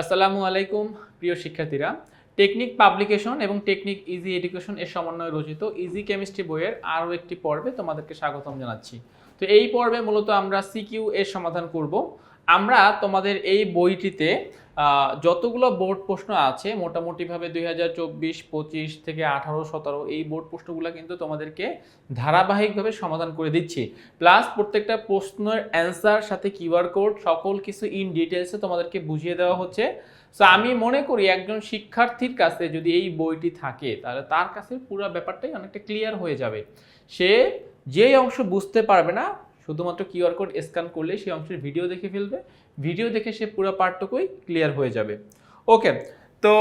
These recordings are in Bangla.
আসসালামু আলাইকুম, প্রিয় শিক্ষার্থীরা। টেকনিক পাবলিকেশন এবং টেকনিক ইজি এডুকেশন এর সমন্বয়ে রচিত ইজি কেমিস্ট্রি বইয়ের আরও একটি পর্বে তোমাদেরকে স্বাগতম জানাচ্ছি। তো এই পর্বে মূলত আমরা সিকিউ এর সমাধান করব। আমরা তোমাদের এই বইটিতে যতগুলো বোর্ড প্রশ্ন আছে, মোটামুটিভাবে দুই হাজার চব্বিশ, পঁচিশ থেকে আঠারো, সতেরো, এই বোর্ড প্রশ্নগুলো কিন্তু তোমাদেরকে ধারাবাহিকভাবে সমাধান করে দিচ্ছি। প্লাস প্রত্যেকটা প্রশ্নের অ্যান্সার, সাথে কিউআর কোড, সকল কিছু ইন ডিটেলসে তোমাদেরকে বুঝিয়ে দেওয়া হচ্ছে। সো আমি মনে করি একজন শিক্ষার্থীর কাছে যদি এই বইটি থাকে, তাহলে তার কাছে পুরো ব্যাপারটাই অনেকটা ক্লিয়ার হয়ে যাবে। সে যেই অংশ বুঝতে পারবে না শুধুমাত্র কিউআর কোড স্ক্যান করলে সেই অংশের ভিডিও দেখে ফেলবে। ভিডিও দেখে সে পুরো পার্টটুকুই ক্লিয়ার হয়ে যাবে। ওকে, তো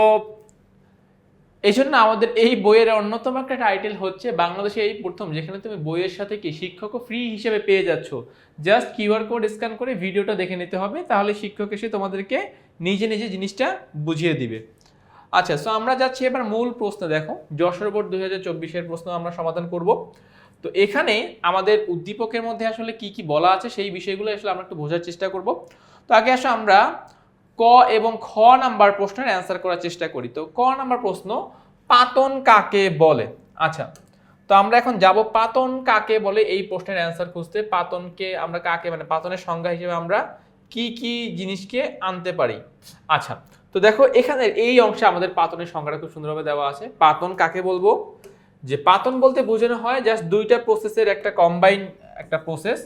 এই জন্য আমাদের এই বইয়ের অন্যতম একটা টাইটেল হচ্ছে বাংলাদেশে এই প্রথম, যেখানে তুমি বইয়ের সাথে কি শিক্ষকও ফ্রি হিসেবে পেয়ে যাচ্ছ। জাস্ট কিউআর কোড স্ক্যান করে ভিডিওটা দেখে নিতে হবে, তাহলে শিক্ষক এসে তোমাদেরকে নিজে নিজে জিনিসটা বুঝিয়ে দিবে। আচ্ছা সো আমরা যাচ্ছি এবার মূল প্রশ্ন দেখো। যশোর বোর্ড দুই হাজার চব্বিশের প্রশ্ন আমরা সমাধান করব। তো এখানে আমাদের উদ্দীপকের মধ্যে আসলে কি কি বলা আছে সেই বিষয়গুলো আসলে আমরা একটু বোঝার চেষ্টা করব। তো আগে আসো আমরা ক এবং খ নাম্বার প্রশ্নের অ্যান্সার করার চেষ্টা করি। তো ক নাম্বার প্রশ্ন, পাতন কাকে বলে? আচ্ছা তো আমরা এখন যাব পাতন কাকে বলে এই প্রশ্নের অ্যান্সার খুঁজতে। পাতনকে আমরা কাকে মানে পাতনের সংজ্ঞা হিসেবে আমরা কি কি জিনিসকে আনতে পারি? আচ্ছা তো দেখো এখানে এই অংশে আমাদের পাতনের সংজ্ঞাটা খুব সুন্দরভাবে দেওয়া আছে। পাতন কাকে বলব? যে পাতন বলতে বোঝানো হয় জাস্ট দুইটা প্রসেসের একটা কম্বাইন একটা প্রসেস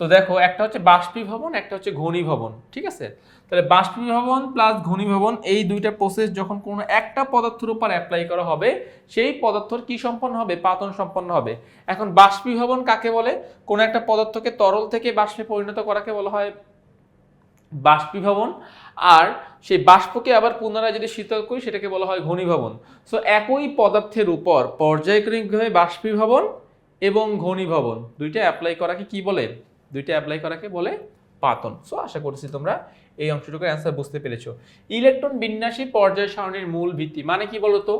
তো দেখো, একটা হচ্ছে বাষ্পীভবন, একটা হচ্ছে ঘনীভবন, ঠিক আছে? তাহলে বাষ্পীভবন প্লাস ঘনীভবন, এই দুইটা প্রসেস যখন কোনো একটা পদার্থের উপর অ্যাপ্লাই করা হবে, সেই পদার্থর কি সম্পন্ন হবে? পাতন সম্পন্ন হবে। এখন বাষ্পীভবন কাকে বলে? কোনো একটা পদার্থকে তরল থেকে বাষ্পে পরিণত করাকে বলা হয় বাষ্পীভবন, আর সেই বাষ্পকে আবার পুনরায় যদি শীতল করি, সেটাকে বলা হয় ঘনীভবন। সো একই পদার্থের উপর পর্যায়ক্রমিকভাবে বাষ্পীভবন এবং ঘনীভবন, দুইটা অ্যাপ্লাই করাকে কি বলে? দুইটা অ্যাপ্লাই করাকে বলে পাতন। সো আশা করছি তোমরা এই অংশটুকুর অ্যান্সার বুঝতে পেরেছ। ইলেকট্রন বিন্যাসী পর্যায় সারণীর মূল ভিত্তি মানে কি বলতো?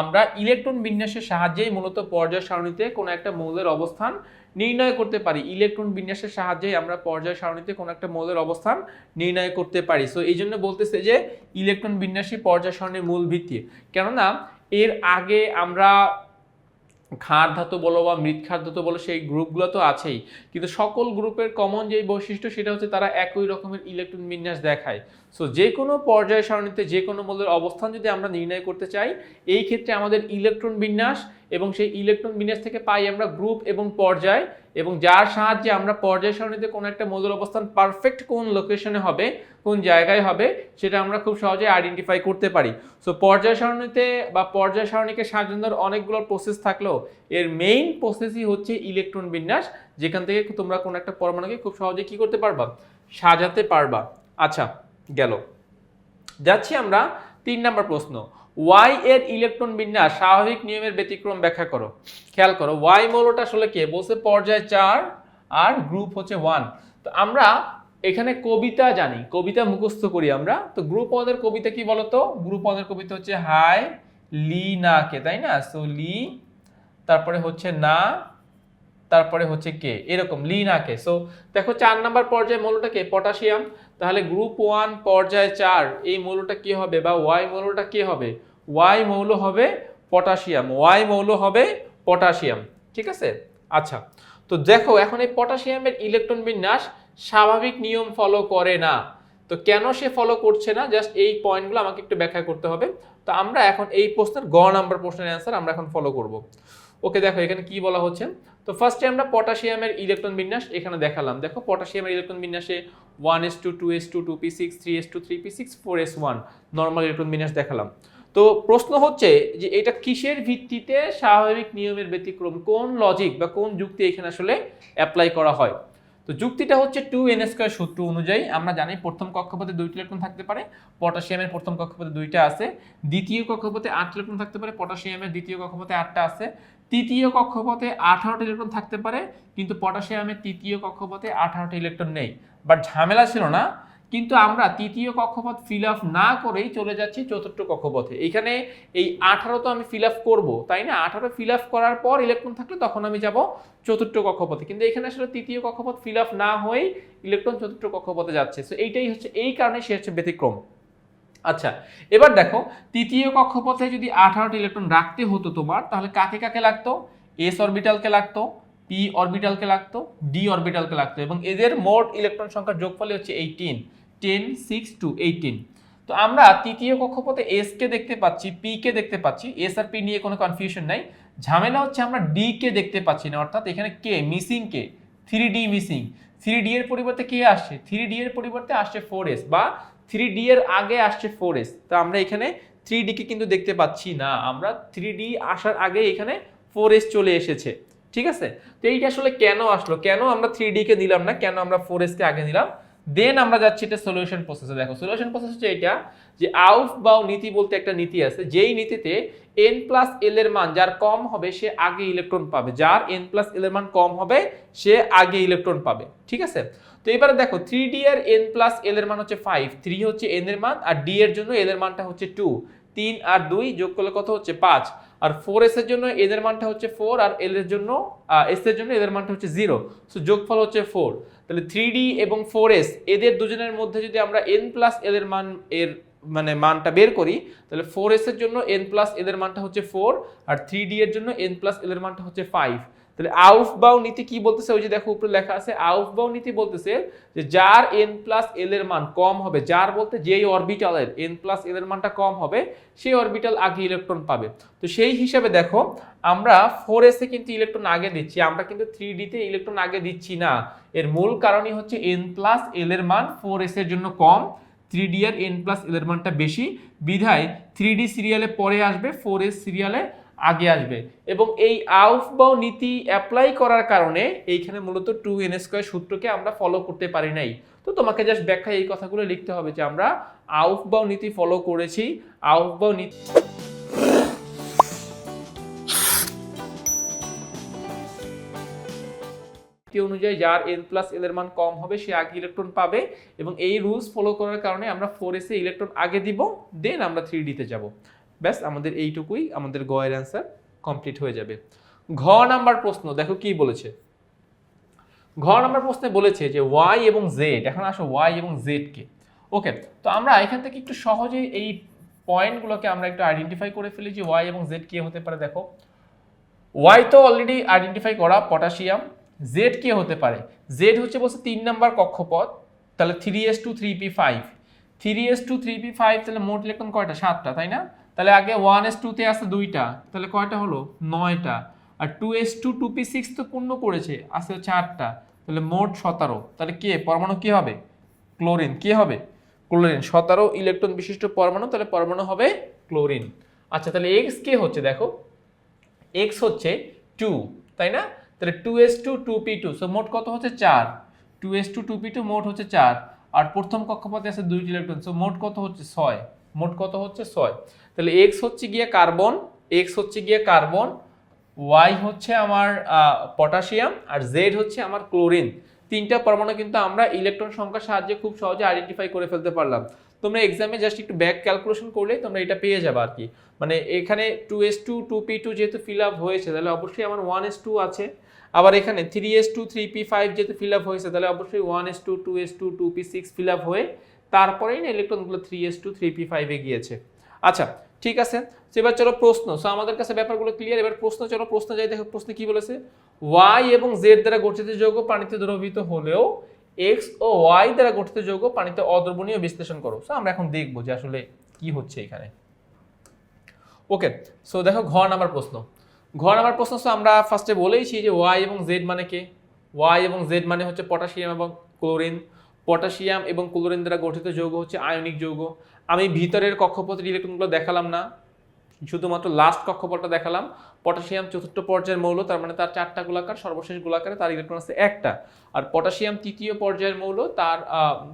আমরা ইলেকট্রন বিন্যাসের সাহায্যেই মূলত পর্যায় সারণীতে কোনো একটা মৌলের অবস্থান নির্ণয় করতে পারি। ইলেকট্রন বিন্যাসের সাহায্যে আমরা পর্যায় সারণীতে কোনো একটা মৌলের অবস্থান নির্ণয় করতে পারি। সো এই জন্য বলতেছে যে, ইলেকট্রন বিন্যাসী পর্যায় সারণীর মূল ভিত্তি। কেননা, এর আগে আমরা ক্ষার ধাতু বলো বা মৃৎ ক্ষার ধাতু বলো, সেই গ্রুপগুলো তো আছেই। কিন্তু সকল গ্রুপের কমন যেই বৈশিষ্ট্য, সেটা হচ্ছে তারা একই রকমের ইলেকট্রন বিন্যাস দেখায়। সো যে কোনো পর্যায় সারণীতে যে কোনো মূলের অবস্থান যদি আমরা নির্ণয় করতে চাই, এই ক্ষেত্রে আমাদের ইলেকট্রন বিন্যাস এবং সেই ইলেকট্রন বিন্যাস থেকে পাই আমরা গ্রুপ এবং পর্যায়, এবং যার সাহায্যে আমরা পর্যায় সারণীতে কোনো একটা মৌলের অবস্থান পারফেক্ট কোন লোকেশনে হবে, কোন জায়গায় হবে, সেটা আমরা খুব সহজে আইডেন্টিফাই করতে পারি। সো পর্যায় সারণীতে বা পর্যায় সারণীকে সাজানোর অনেকগুলো প্রসেস থাকলেও, এর মেইন প্রসেসই হচ্ছে ইলেকট্রন বিন্যাস, যেখান থেকে তোমরা কোনো একটা পরমাণুকে খুব সহজে কি করতে পারবা? সাজাতে পারবা। আচ্ছা গেল। যাচ্ছি আমরা তিন নম্বর প্রশ্ন। ওয়াই এর ইলেকট্রন বিন্যাস স্বাভাবিক নিয়মের ব্যতিক্রম ব্যাখ্যা করো। খেয়াল করো ওয়াই মৌলটা আসলে কে? বলছে পর্যায় চার আর গ্রুপ হচ্ছে ওয়ান তো আমরা এখানে কবিতা জানি, কবিতা মুখস্থ করি আমরা। তো গ্রুপ ওয়ানের কবিতা কি বলতো? গ্রুপ ওয়ানের কবিতা হচ্ছে হাই লি না কে? তাই না? সো লি, তারপরে হচ্ছে না তারপরে হচ্ছে কে এরকম লি না সো দেখো চার নাম্বার পর্যায়ে মৌলটা কে? পটাশিয়াম তাহলে গ্রুপ ওয়ান পর্যায়ে চার, এই মৌলটা কি হবে বা ওয়াই মৌলটা কি হবে? ওয়াই মৌল হবে পটাশিয়াম ওয়াই মৌল হবে পটাশিয়াম ঠিক আছে? আচ্ছা তো দেখো, এখন এই পটাশিয়ামের ইলেকট্রন বিন্যাস স্বাভাবিক নিয়ম ফলো করে না। তো কেন সে ফলো করছে না? জাস্ট এই পয়েন্টগুলো আমাকে একটু ব্যাখ্যা করতে হবে। তো আমরা এখন এই প্রশ্নের গ নাম্বার প্রশ্নের অ্যান্সার আমরা এখন ফলো করব। ওকে দেখো, এখানে কি বলা হচ্ছে? তো ফার্স্টে আমরা পটাশিয়ামের ইলেকট্রন বিন্যাস এখানে দেখালাম। দেখো পটাশিয়ামের ইলেকট্রন বিন্যাসে one S two two S two two P six three S two three P six four S one normal electron বিন্যাস দেখালাম। তো প্রশ্ন হচ্ছে যে এটা কিসের ভিত্তিতে স্বাভাবিক নিয়মের ব্যতিক্রম? কোন লজিক বা কোন যুক্তি এখানে আসলে অ্যাপ্লাই করা হয়? তো যুক্তিটা হচ্ছে টু এন স্কোয়ার সূত্র অনুযায়ী আমরা জানি প্রথম কক্ষপথে দুইটি ইলেকট্রন থাকতে পারে পটাশিয়ামের প্রথম কক্ষপথে দুইটা আছে, দ্বিতীয় কক্ষপথে আট ইলেকট্রন থাকতে পারে পটাশিয়ামের দ্বিতীয় কক্ষপথে আটটা আছে তৃতীয় কক্ষপথে আঠারোটি ইলেকট্রন থাকতে পারে, কিন্তু পটাশিয়ামের তৃতীয় কক্ষপথে আঠারোটি ইলেকট্রন নেই। বাট ঝামেলা ছিল না, কিন্তু আমরা তৃতীয় কক্ষপথ ফিল আপ না করেই চলে যাচ্ছি চতুর্থ কক্ষপথে। এখানে এই আঠারো তো আমি ফিল আপ করব, তাই না? আঠারো ফিল আপ করার পর ইলেকট্রন থাকলে তখন আমি যাব চতুর্থ কক্ষপথে। কিন্তু এখানে আসলে তৃতীয় কক্ষপথ ফিল আপ না হয়েই ইলেকট্রন চতুর্থ কক্ষপথে যাচ্ছে। সো এইটাই হচ্ছে, এই কারণে সে হচ্ছে ব্যতিক্রম। আচ্ছা এবার দেখো, তৃতীয় কক্ষপথে যদি আঠারোটি ইলেকট্রন রাখতে হতো তোমার, তাহলে কাকে কাকে লাগতো? এস অরবিটালকে লাগতো পি অরবিটালকে লাগতো ডি অরবিটালকে লাগতো, এবং এদের মোট ইলেকট্রন সংখ্যার যোগফলই হচ্ছে eighteen ten six two eighteen তো আমরা তৃতীয় কক্ষপথে এস কে দেখতে পাচ্ছি পি কে দেখতে পাচ্ছি এস আর পি নিয়ে কোনো কনফিউশন নাই। ঝামেলা হচ্ছে আমরা ডি কে দেখতে পাচ্ছি না, অর্থাৎ এখানে কে মিসিং কে three D missing three D এর পরিবর্তে কে আসছে থ্রি ডি এর পরিবর্তে আসছে ফোর এস বা থ্রি ডি এর আগে আসছে ফোর এস তো আমরা এখানে থ্রি কে কিন্তু দেখতে পাচ্ছি না। আমরা থ্রি ডি আসার আগে এখানে ফোর এস চলে এসেছে। ঠিক আছে? তো এইটা আসলে কেন আসলো? কেন আমরা থ্রি কে দিলাম না? কেন আমরা ফোর কে আগে দিলাম দেন আমরা যাচ্ছি এটা সলিউশন প্রসেসে দেখো সলিউশন প্রসেস হচ্ছে এটা যে আউফ বাউ নীতি বলতে একটা নীতি আছে, যেই নীতিতে এন প্লাস এল এর মান যার কম হবে সে আগে ইলেকট্রন পাবে, যার এন প্লাস এল এর মান কম হবে সে আগে ইলেকট্রন পাবে, ঠিক আছে? তো এবারে দেখো থ্রি ডি এর এন প্লাস এল এর মান হচ্ছে ফাইভ থ্রি হচ্ছে এন এর মান, আর ডি এর জন্য এল এর মানটা হচ্ছে টু তিন আর দুই যোগ করলে কত হচ্ছে পাঁচ? আর ফোর এস এর জন্য এদের মানটা হচ্ছে ফোর আর এল এর জন্য এস এর জন্য এদের মানটা হচ্ছে জিরো সো যোগফল হচ্ছে ফোর তাহলে থ্রি ডি এবং ফোর এস এদের দুজনের মধ্যে যদি আমরা এন প্লাস এল এর মান, এর মানে মানটা বের করি, তাহলে ফোর এস এর জন্য এন প্লাস এদের মানটা হচ্ছে ফোর আর থ্রি ডি এর জন্য এন প্লাস এল এর মানটা হচ্ছে ফাইভ তাহলে আউফ বাউ নীতি কি বলতেছে? ওই যে দেখো উপরে লেখা আছে আউফ বাউ নীতি বলতেছে যে যার এন প্লাস এল এর মান কম হবে, যার বলতে যেই অরবিটালের এন প্লাস এল এর মানটা কম হবে, সেই অরবিটাল আগে ইলেকট্রন পাবে। তো সেই হিসাবে দেখো, আমরা ফোর এসে কিন্তু ইলেকট্রন আগে দিচ্ছি, আমরা কিন্তু থ্রি ডিতে ইলেকট্রন আগে দিচ্ছি না। এর মূল কারণই হচ্ছে এন প্লাস এল এর মান ফোর এস এর জন্য কম থ্রি ডি এর এন প্লাস এল এর মানটা বেশি। বিধায় থ্রি ডি সিরিয়ালে পরে আসবে ফোর এস সিরিয়ালে আগে আসবে। এবং এই আউফ বাউ নীতি অ্যাপ্লাই করার কারণে এইখানে মূলত টু এন স্কোয়ার সূত্রকে আমরা ফলো করতে পারি নাই। তো তোমাকে জাস্ট ব্যাখ্যায় এই কথাগুলো লিখতে হবে যে আমরা আউফ বাউ নীতি ফলো করেছি, আউফ বাউ নীতি নীতি অনুযায়ী যার এন প্লাস এল এর মান কম হবে, সে আগে ইলেকট্রন পাবে এবং এই রুলস ফলো করার কারণে আমরা ফোর এসে ইলেকট্রন আগে দিব দেন আমরা থ্রি ডিতে যাব। ব্যাস, আমাদের এইটুকুই, আমাদের গয়ের অ্যান্সার কমপ্লিট হয়ে যাবে। ঘ নাম্বার প্রশ্ন, দেখো কি বলেছে? ঘ নাম্বার প্রশ্নে বলেছে যে ওয়াই এবং জেড এখন আসো ওয়াই এবং জেড কে। ওকে তো আমরা এখান থেকে একটু সহজে এই পয়েন্টগুলোকে আমরা একটু আইডেন্টিফাই করে ফেলি যে ওয়াই এবং জেড কে হতে পারে, দেখো। ওয়াই তো অলরেডি আইডেন্টিফাই করা পটাশিয়াম জেড কে হতে পারে? জেড হচ্ছে বলছে তিন নাম্বার কক্ষপথ, তাহলে three S two three P five three S two three P five তাহলে মোট ইলেকট্রন কয়টা? সাতটা, তাই না? তাহলে আগে ওয়ান এস টুতে আছে দুইটা, তাহলে কয়টা হলো? নয়টা। আর two S two two P six তো পূর্ণ করেছে, আছে হচ্ছে আটটা। তাহলে মোট সতেরো। তাহলে কে? পরমাণু কি হবে? ক্লোরিন। কি হবে? ক্লোরিন। সতেরো ইলেকট্রন বিশিষ্ট পরমাণু, তাহলে পরমাণু হবে ক্লোরিন। আচ্ছা তাহলে এক্স কে হচ্ছে দেখো? এক্স হচ্ছে টু তাই না? তাহলে two S two two P two so মোট কত হচ্ছে চার? Two S two two P two মোট হচ্ছে চার। আর প্রথম কক্ষপথে আছে দুইটি ইলেকট্রন সো মোট কত হচ্ছে ছয়? মোট কত হচ্ছে ছয়। তাহলে এক্স হচ্ছে গিয়ে কার্বন এক্স হচ্ছে গিয়ে কার্বন ওয়াই হচ্ছে আমার পটাশিয়াম, আর জেড হচ্ছে আমার ক্লোরিন। তিনটা পরমাণু কিন্তু আমরা ইলেকট্রন সংখ্যার সাহায্যে খুব সহজে আইডেন্টিফাই করে ফেলতে পারলাম। তোমরা এক্সামে জাস্ট একটু ব্যাক ক্যালকুলেশন করলেই তোমরা এটা পেয়ে যাবে আর কি। মানে এখানে two S two two P two যেহেতু ফিল আপ হয়েছে, তাহলে অবশ্যই আমার ওয়ান এস টু আছে। আবার এখানে three S two three P five যেহেতু ফিল আপ হয়েছে, তাহলে অবশ্যই one S two two S two two P six fill up হয়ে তারপরেই না ইলেকট্রনগুলো three S two three P ফাইভে গিয়েছে। আচ্ছা ঠিক আছে, তো এবার চলো প্রশ্ন। সো আমাদের কাছে ব্যাপারগুলো ক্লিয়ার এবার প্রশ্ন, চলো প্রশ্ন যাই, দেখো প্রশ্নে কি বলেছে? ওয়াই এবং জেড দ্বারা গঠিত যৌগ পানিতে দ্রবীভূত হলেও এক্স ও ওয়াই দ্বারা গঠিত যৌগ পানিতে অদ্রবণীয় বিশ্লেষণ করো। সো আমরা এখন দেখব যে আসলে কি হচ্ছে এখানে। ওকে সো দেখো ঘ নাম্বার প্রশ্ন। ঘ নাম্বার প্রশ্ন, so আমরা ফার্স্টে বলেইছি যে ওয়াই এবং জেড মানে কে? ওয়াই এবং জেড মানে হচ্ছে পটাশিয়াম এবং ক্লোরিন। পটাশিয়াম এবং ক্লোরিন দ্বারা গঠিত যৌগ হচ্ছে আয়নিক যৌগ। আমি ভিতরের কক্ষপথের ইলেকট্রনগুলো দেখালাম না, শুধুমাত্র লাস্ট কক্ষপথটা দেখালাম। পটাশিয়াম চতুর্থ পর্যায়ের মৌল, তার মানে তার চারটা গোলাকার, সর্বশেষ গোলাকারে তার ইলেকট্রন আছে একটা। আর পটাশিয়াম তৃতীয় পর্যায়ের মৌল, তার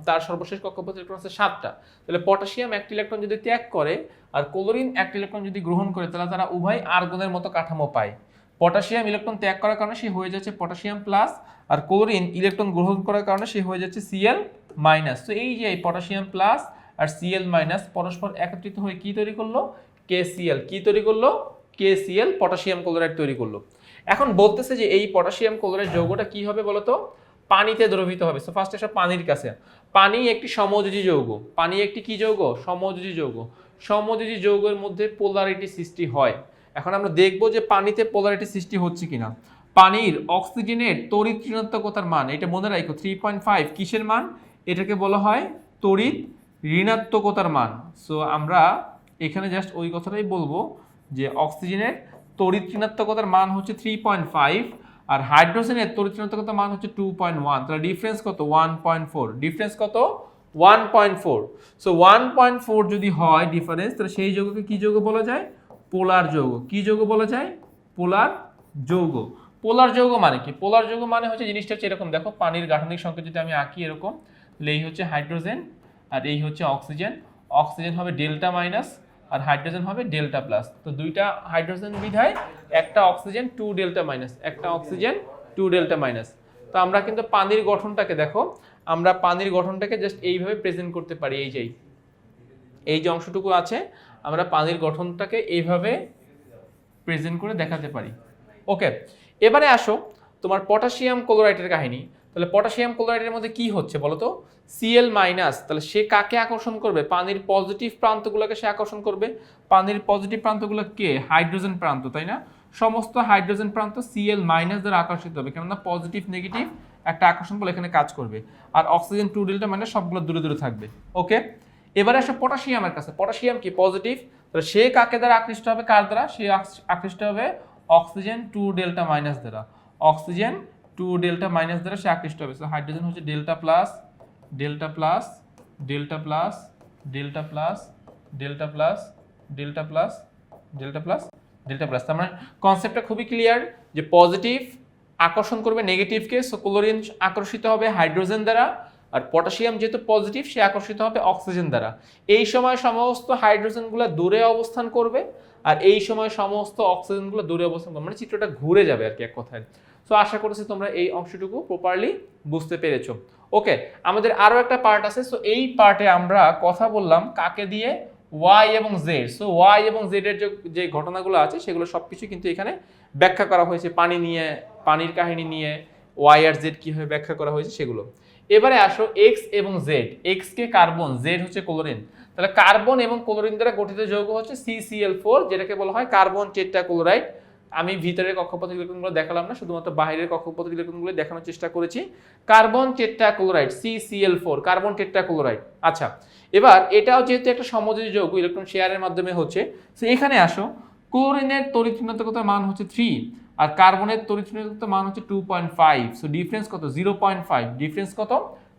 তার সর্বশেষ কক্ষপথ ইলেকট্রন আছে সাতটা। তাহলে পটাশিয়াম একটি ইলেকট্রন যদি ত্যাগ করে, আর ক্লোরিন একটি ইলেকট্রন যদি গ্রহণ করে, তাহলে তারা উভয় আর্গনের মতো কাঠামো পায়। পটাশিয়াম ইলেকট্রন ত্যাগ করার কারণে সে হয়ে যাচ্ছে পটাশিয়াম প্লাস আর ক্লোরিন ইলেকট্রন গ্রহণ করার কারণে সে হয়ে যাচ্ছে সিএল মাইনাস তো এই যে পটাশিয়াম প্লাস আর সিএল মাইনাস পরস্পর একত্রিত হয়ে কি তৈরি করল? কেসিএল কি তৈরি করল? কেসিএল পটাশিয়াম ক্লোরাইড তৈরি করল। এখন বলতেছে যে এই পটাশিয়াম ক্লোরাইড যৌগটা কি হবে বলতো? পানিতে দ্রবিত হবে। সো ফার্স্ট এসব পানির কাছে। পানি একটি সমযোজী যৌগ। পানি একটি কি যৌগ? সমযোজী যৌগ। সমযোজী যৌগের মধ্যে পোলারিটি সৃষ্টি হয়। এখন আমরা দেখব যে পানিতে পোলারিটি সৃষ্টি হচ্ছে কিনা। পানির অক্সিজেনের তড়িৎ ঋণাত্মকতার মান, এটা মনে রাখো থ্রি পয়েন্ট ফাইভ কিসের মান? এটাকে বলা হয় তড়িৎ ঋণাত্মকতার মান। সো আমরা এখানে জাস্ট ওই কথাটাই বলব যে অক্সিজেনের তড়িৎ ঋণাত্মকতার মান হচ্ছে থ্রি পয়েন্ট ফাইভ আর হাইড্রোজেনের তড়িৎ ঋণাত্মকতার মান হচ্ছে টু পয়েন্ট ওয়ান তাহলে ডিফারেন্স কত? ওয়ান পয়েন্ট ফোর ডিফারেন্স কত? One point four so one point four যদি হয় ডিফারেন্স তাহলে সেই যৌগকে কি যৌগ বলা যায়? পোলার যৌগ। কি যৌগ বলা যায়? পোলার যৌগ। পোলার যৌগ মানে কি? পোলার যৌগ মানে হচ্ছে জিনিসটা হচ্ছে এরকম। দেখো, পানির গাঠনিক সংকেত যদি আমি আঁকি এরকম এই হচ্ছে হাইড্রোজেন আর এই হচ্ছে অক্সিজেন। অক্সিজেন হবে ডেল্টা মাইনাস আর হাইড্রোজেন হবে ডেল্টা প্লাস। তো দুইটা হাইড্রোজেন বিধায় একটা অক্সিজেন, টু ডেল্টা মাইনাস। একটা অক্সিজেন, টু ডেল্টা মাইনাস। তো আমরা কিন্তু পানির গঠনটাকে দেখো, আমরা পানির গঠনটাকে জাস্ট এইভাবে প্রেজেন্ট করতে পারি। এই যেই এই যে অংশটুকু আছে আমরা পানির গঠনটাকে এইভাবে প্রেজেন্ট করে দেখাতে পারি। ওকে এবারে আসো তোমার পটাশিয়াম ক্লোরাইডের কাহিনী। তাহলে পটাশিয়াম ক্লোরাইডের মধ্যে কি হচ্ছে বলো তো? সিএল মাইনাস তাহলে সে কাকে আকর্ষণ করবে? পানির পজিটিভ প্রান্তগুলোকে সে আকর্ষণ করবে। পানির পজিটিভ প্রান্তগুলো কে? হাইড্রোজেন প্রান্ত, তাই না? সমস্ত হাইড্রোজেন প্রান্ত সিএল মাইনাস দ্বারা আকর্ষিত হবে। কেননা পজিটিভ নেগেটিভ একটা আকর্ষণ বলে এখানে কাজ করবে। আর অক্সিজেন টু ডেল্টা মানে সবগুলো দূরে দূরে থাকবে। ওকে এবারে আসো পটাশিয়ামের কাছে। পটাশিয়াম কি? পজিটিভ তাহলে সে কাকে দ্বারা আকৃষ্ট হবে? কার দ্বারা? সে আক- আকৃষ্ট হবে অক্সিজেন টু ডেল্টা মাইনাস দ্বারা। অক্সিজেন টু ডেল্টা মাইনাস দ্বারা সে আকৃষ্ট হবে। হাইড্রোজেন হচ্ছে delta plus delta plus delta plus delta plus delta plus delta plus delta plus delta plus তার মানে কনসেপ্টটা খুবই ক্লিয়ার যে পজিটিভ আকর্ষণ করবে নেগেটিভকে সো ক্লোরিন আকর্ষিত হবে হাইড্রোজেন দ্বারা। আর পটাশিয়াম যেহেতু পজিটিভ, সে আকর্ষিত হবে অক্সিজেন দ্বারা। এই সময় সমস্ত হাইড্রোজেনগুলো দূরে অবস্থান করবে আর এই সময় সমস্ত অক্সিজেনগুলো দূরে অবস্থান করবে। মানে চিত্রটা ঘুরে যাবে আর কি এক কথায়। সো আশা করছি তোমরা এই অংশটুকু প্রপারলি বুঝতে পেরেছ। ওকে আমাদের আরও একটা পার্ট আছে। সো এই পার্টে আমরা কথা বললাম কাকে দিয়ে? ওয়াই এবং জেড সো ওয়াই এবং জেডের যে যে ঘটনাগুলো আছে, সেগুলো সব কিছু কিন্তু এখানে ব্যাখ্যা করা হয়েছে। পানি নিয়ে, পানির কাহিনী নিয়ে ওয়াই আর জেড কীভাবে ব্যাখ্যা করা হয়েছে সেগুলো। এবারে আসো এক্স এবং জেড এক্স কে কার্বন জেড হচ্ছে ক্লোরিন তাহলে কার্বন এবং ক্লোরিন দ্বারা গঠিত যৌগ হচ্ছে সিসিএল ফোর যেটাকে বলা হয় কার্বন টেট্রা ক্লোরাইড আমি ভিতরের কক্ষপথ ইলেকট্রনগুলো দেখালাম না, শুধুমাত্র বাইরের কক্ষপথ ইলেকট্রনগুলো দেখানোর চেষ্টা করেছি। Carbon tetrachloride CCL four carbon tetrachloride আচ্ছা এবার এটাও যেহেতু একটা সমযোজী যৌগ ইলেকট্রন শেয়ারের মাধ্যমে হচ্ছে, তো এখানে আসো। ক্লোরিনের তড়িৎ ঋণাত্মকতার মান হচ্ছে থ্রি আর কার্বনের ঋণাত্মকতার মান হচ্ছে two point five so difference কত? জিরো পয়েন্ট ফাইভ ডিফারেন্স কত?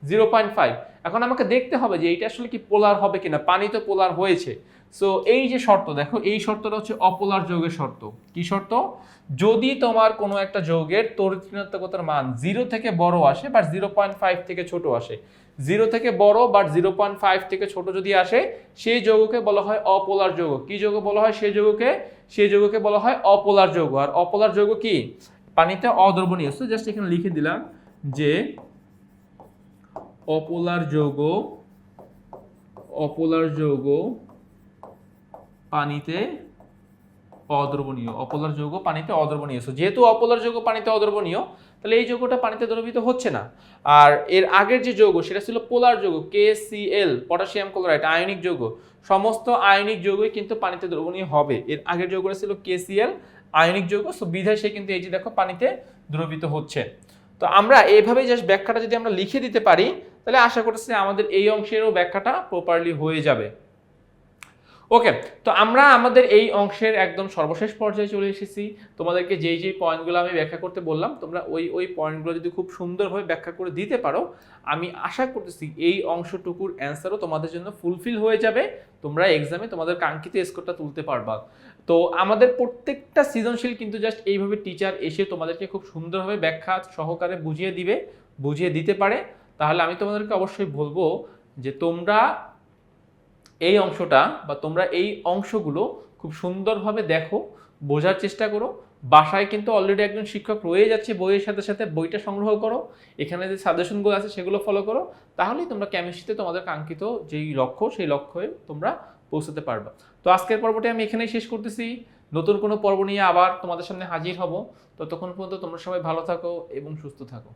জিরো পয়েন্ট ফাইভ এখন আমাকে দেখতে হবে যে এইটা আসলে কি পোলার হবে কিনা, পানি তো পোলার হয়েছে। সো এই যে শর্ত, দেখো, এই শর্তটা হচ্ছে অপোলার যৌগের শর্ত। কি শর্ত? যদি তোমার কোনো একটা যৌগের তড়িৎ ঋণাত্মকতার মান জিরো থেকে বড় আসে বাট জিরো পয়েন্ট ফাইভ থেকে ছোট আসে, জিরো থেকে বড় বাট জিরো পয়েন্ট ফাইভ থেকে ছোট যদি আসে, সেই যৌগকে বলা হয় অপোলার যৌগ। কি যৌগ বলা হয়? সেই যৌগকে সেই যৌগকে বলা হয় অপোলার যৌগ। আর অপোলার যৌগ কি? পানিতে অদ্রবণীয়। সো জাস্ট এখানে লিখে দিলাম যে অপোলার যৌগ অপোলার যৌগ পানিতে অদ্রবণীয়, অপলার যৌগ পানিতে অদ্রবণীয়। সো যেহেতু অপলার যৌগ পানিতে অদ্রবণীয়, তাহলে এই যৌগটা পানিতে দ্রবীভূত হচ্ছে না। আর এর আগের যে যৌগ, সেটা ছিল পোলার যৌগ K C L potassium chloride ionic যৌগ। সমস্ত আয়নিক যৌগই কিন্তু পানিতে দ্রবণীয় হবে। এর আগের যৌগটা ছিল KCl আয়নিক যৌগ। সো বিধায় সে কিন্তু এই যে দেখো পানিতে দ্রবীভূত হচ্ছে। তো আমরা এইভাবে জাস্ট ব্যাখ্যাটা যদি আমরা লিখে দিতে পারি, তাহলে আশা করছি আমাদের এই অংশেরও ব্যাখ্যাটা প্রপারলি হয়ে যাবে। ওকে তো আমরা আমাদের এই অংশের একদম সর্বশেষ পর্যায়ে চলে এসেছি। তোমাদেরকে যেই যেই পয়েন্টগুলো আমি ব্যাখ্যা করতে বললাম, তোমরা ওই ওই পয়েন্টগুলো যদি খুব সুন্দরভাবে ব্যাখ্যা করে দিতে পারো, আমি আশা করতেছি এই অংশটুকুর অ্যান্সারও তোমাদের জন্য ফুলফিল হয়ে যাবে। তোমরা এক্সামে তোমাদের কাঙ্ক্ষিত স্কোরটা তুলতে পারবা। তো আমাদের প্রত্যেকটা সৃজনশীল কিন্তু জাস্ট এইভাবে টিচার এসে তোমাদেরকে খুব সুন্দরভাবে ব্যাখ্যা সহকারে বুঝিয়ে দিবে, বুঝিয়ে দিতে পারে। তাহলে আমি তোমাদেরকে অবশ্যই বলব যে তোমরা এই অংশটা বা তোমরা এই অংশগুলো খুব সুন্দরভাবে দেখো, বোঝার চেষ্টা করো। বাসায় কিন্তু অলরেডি একজন শিক্ষক রয়ে যাচ্ছে বইয়ের সাথে সাথে, বইটা সংগ্রহ করো। এখানে যে সাজেশনগুলো আছে সেগুলো ফলো করো। তাহলেই তোমরা কেমিস্ট্রিতে তোমাদের কাঙ্ক্ষিত যেই লক্ষ্য, সেই লক্ষ্যে তোমরা পৌঁছাতে পারবা। তো আজকের পর্বটি আমি এখানেই শেষ করতেছি। নতুন কোনো পর্ব নিয়ে আবার তোমাদের সামনে হাজির হব। ততক্ষণ পর্যন্ত তোমরা সবাই ভালো থাকো এবং সুস্থ থাকো।